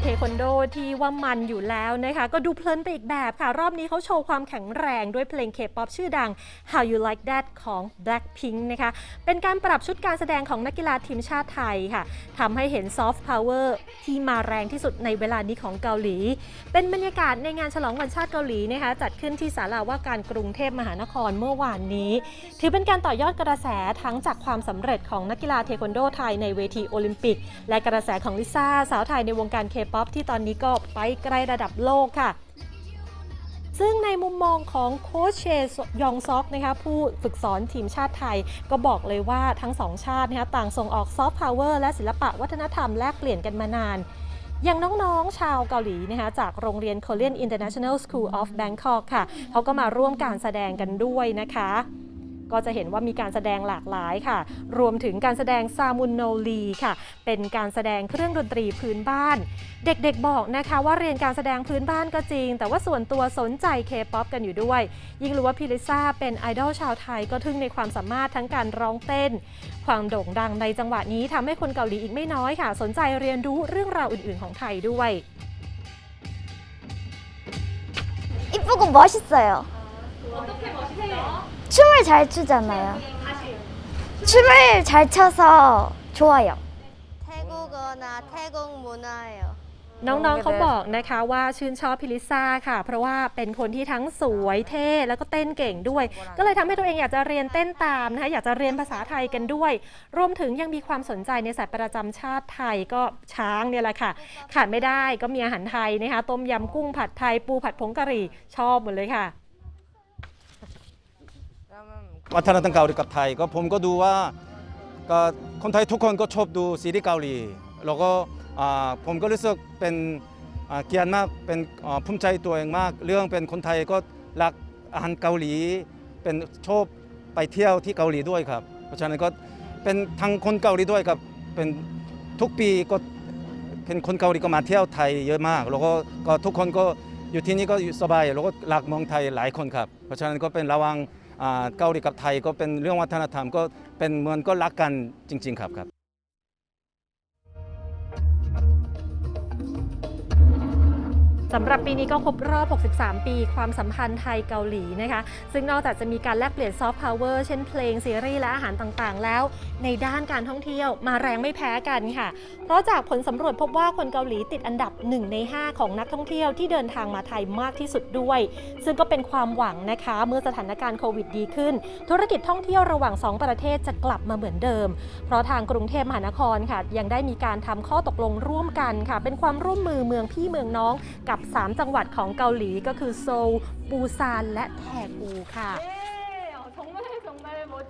เทควันโดที่ว่ามันอยู่แล้วนะคะ ก็ดูเพลินไปอีกแบบค่ะ รอบนี้เขาโชว์ความแข็งแรงด้วยเพลงเคป๊อปชื่อดัง How You Like That ของ Blackpink นะคะ เป็นการปรับชุดการแสดงของนักกีฬาทีมชาติไทยค่ะทำให้เห็นซอฟต์พาวเวอร์ที่มาแรงที่สุดในเวลานี้ของเกาหลี เป็นบรรยากาศในงานฉลองวันชาติเกาหลีนะคะจัดขึ้นที่ศาลาว่าการกรุงเทพมหานครเมื่อวานนี้ ถือเป็นการต่อยอดกระแสทั้งจากความสำเร็จของนักกีฬาเทควันโดไทยในเวทีโอลิมปิก และกระแสของลิซ่าสาวไทยในวงการเคป๊อปที่ตอนนี้ก็ไปไกลระดับโลกค่ะ ซึ่งในมุมมองของโค้ชเชยองซอกนะคะผู้ฝึกสอนทีมชาติไทย ก็บอกเลยว่าทั้งสองชาตินะคะต่างส่งออกซอฟต์พาวเวอร์และศิลปะวัฒนธรรมแลกเปลี่ยนกันมานานอย่างน้องๆ ชาวเกาหลีนะคะจากโรงเรียน Korean International School of Bangkok ค่ะ เขาก็มาร่วมการแสดงกันด้วยนะคะ ก็จะเห็นว่ามีการแสดงหลากหลายค่ะ รวมถึงการแสดงซามุนโนลีค่ะ เป็นการแสดงเครื่องดนตรีพื้นบ้าน เด็กๆบอกนะคะว่าเรียนการแสดงพื้นบ้านก็จริง แต่ว่าส่วนตัวสนใจเคป๊อปกันอยู่ด้วย ยิ่งรู้ว่าพิลิซ่าเป็นไอดอลชาวไทยก็ทึ่งในความสามารถทั้งการร้องเต้น ความโด่งดังในจังหวะนี้ทำให้คนเกาหลีอีกไม่น้อยค่ะ สนใจเรียนรู้เรื่องราวอื่นๆของไทยด้วย 이쁘고 멋있어요. 춤을 잘 추잖아요. 춤을 잘 춰서 좋아요. 태국어나 태국 문화예요. น้องๆเขาบอกนะคะว่าชื่นชอบพิลิซ่าค่ะ เพราะว่าเป็นคนที่ทั้งสวยเท่แล้วก็เต้นเก่งด้วย ก็เลยทำให้ตัวเองอยากจะเรียนเต้นตามนะคะอยากจะเรียนภาษาไทยกันด้วย รวมถึงยังมีความสนใจในสัตว์ประจำชาติไทยก็ช้างเนี่ยแหละค่ะ ขาดไม่ได้ก็มีอาหารไทยนะคะต้มยำกุ้งผัดไทยปูผัดผงกะหรี่ชอบหมดเลยค่ะ วัฒนธรรมเกาหลีกับไทยก็ผมก็ดูว่าก็คนไทยทุกคนก็ชอบดูซีรีส์เกาหลี แล้วก็ผมก็รู้สึกเป็นเกียรติมากเป็นภูมิใจตัวเองมาก เรื่องเป็นคนไทยก็รักอาหารเกาหลี เป็นชอบไปเที่ยวที่เกาหลีด้วยครับ เพราะฉะนั้นก็เป็นทั้งคนเกาหลีด้วยครับเป็นทุกปีก็เป็นคนเกาหลีก็มาเที่ยวไทยเยอะมาก แล้วก็ก็ทุกคนก็อยู่ที่นี่ก็สบายแล้วก็รักเมืองไทยหลายคนครับ เพราะฉะนั้นก็เป็นระวัง เกาหลีกับไทยก็เป็นเรื่องวัฒนธรรมก็เป็นเหมือนก็รักกันจริง ๆ ครับครับ สำหรับปีนี้ก็ครบรอบ 63 ปี ความสัมพันธ์ไทยเกาหลีนะคะ ซึ่งนอกจากจะมีการแลกเปลี่ยนซอฟต์พาวเวอร์เช่นเพลง ซีรีส์ และอาหารต่างๆ แล้ว ในด้านการท่องเที่ยวมาแรงไม่แพ้กันค่ะ เพราะจากผลสำรวจพบว่าคนเกาหลีติดอันดับ 1 ใน 5 ของนักท่องเที่ยวที่เดินทางมาไทยมากที่สุดด้วย ซึ่งก็เป็นความหวังนะคะ เมื่อสถานการณ์โควิดดีขึ้น ธุรกิจท่องเที่ยวระหว่าง 2 ประเทศจะกลับมาเหมือนเดิม เพราะทางกรุงเทพมหานครค่ะ ยังได้มีการทำข้อตกลงร่วมกันค่ะ เป็นความร่วมมือเมืองพี่เมืองน้องกับกับ 3 จังหวัดของเกาหลีก็คือโซลปูซานและแทกูค่ะ